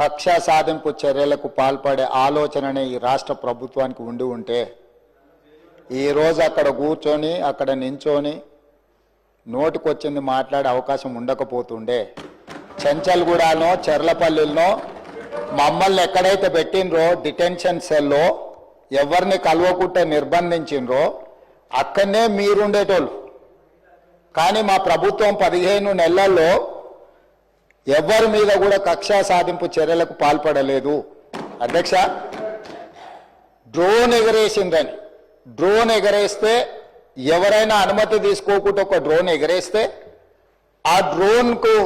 కక్ష సాధింపు చర్యలకు పాల్పడే ఆలోచననే ఈ రాష్ట్ర ప్రభుత్వానికి ఉండి ఉంటే ఈరోజు అక్కడ కూర్చొని అక్కడ నించొని నోటికొచ్చింది మాట్లాడే అవకాశం ఉండకపోతుండే. చెంచల్గూడలో చెర్లపల్లిలో మమ్మల్ని ఎక్కడైతే పెట్టినరో డిటెన్షన్ సెల్లో ఎవరిని కలవకుంటే నిర్బంధించిండ్రో అక్కడనే మీరుండేటోళ్ళు. కానీ మా ప్రభుత్వం పదిహేను నెలల్లో ఎవరి మీద కూడా కక్షా సాధింపు చర్యలకు పాల్పడలేదు. అధ్యక్ష డ్రోన్ ఎగరేసిందని. డ్రోన్ ఎగరేస్తే ఎవరైనా అనుమతి తీసుకోకుండా ఒక డ్రోన్ ఎగరేస్తే ఆ డ్రోన్కు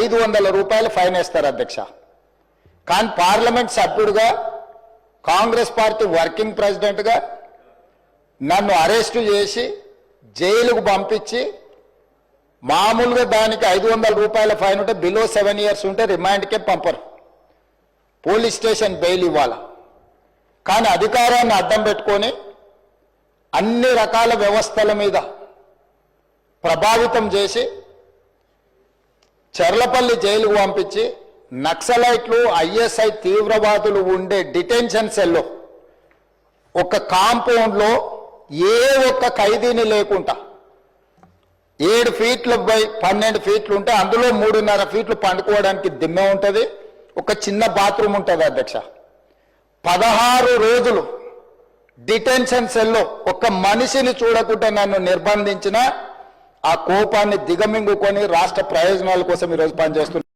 ఐదు వందల రూపాయలు ఫైన్ వేస్తారు అధ్యక్ష. కానీ పార్లమెంట్ సభ్యుడిగా కాంగ్రెస్ పార్టీ వర్కింగ్ ప్రెసిడెంట్గా నన్ను అరెస్టు చేసి జైలుకు పంపించి మామూలుగా దానికి ఐదు వందల రూపాయల ఫైన్ ఉంటే బిలో సెవెన్ ఇయర్స్ ఉంటే రిమాండ్కే పంపరు. పోలీస్ స్టేషన్ బెయిల్ ఇవ్వాల? కానీ అధికారాన్ని అడ్డం పెట్టుకొని అన్ని రకాల వ్యవస్థల మీద ప్రభావితం చేసి చెర్లపల్లి జైలుకు పంపించి నక్సలైట్లు ఐఎస్ఐ తీవ్రవాదులు ఉండే డిటెన్షన్ సెల్లో ఒక కాంపౌండ్లో ఏ ఒక్క ఖైదీని లేకుండా ఏడు ఫీట్లు బై పన్నెండు ఫీట్లు ఉంటే అందులో మూడున్నర ఫీట్లు పండుకోవడానికి దిమ్మె ఉంటుంది ఒక చిన్న బాత్రూమ్ ఉంటుంది అధ్యక్ష. పదహారు రోజులు డిటెన్షన్ సెల్లో ఒక మనిషిని చూడకుండా నన్ను నిర్బంధించిన ఆ కోపాన్ని దిగమింగుకొని రాష్ట్ర ప్రయోజనాల కోసం ఈరోజు పనిచేస్తున్నా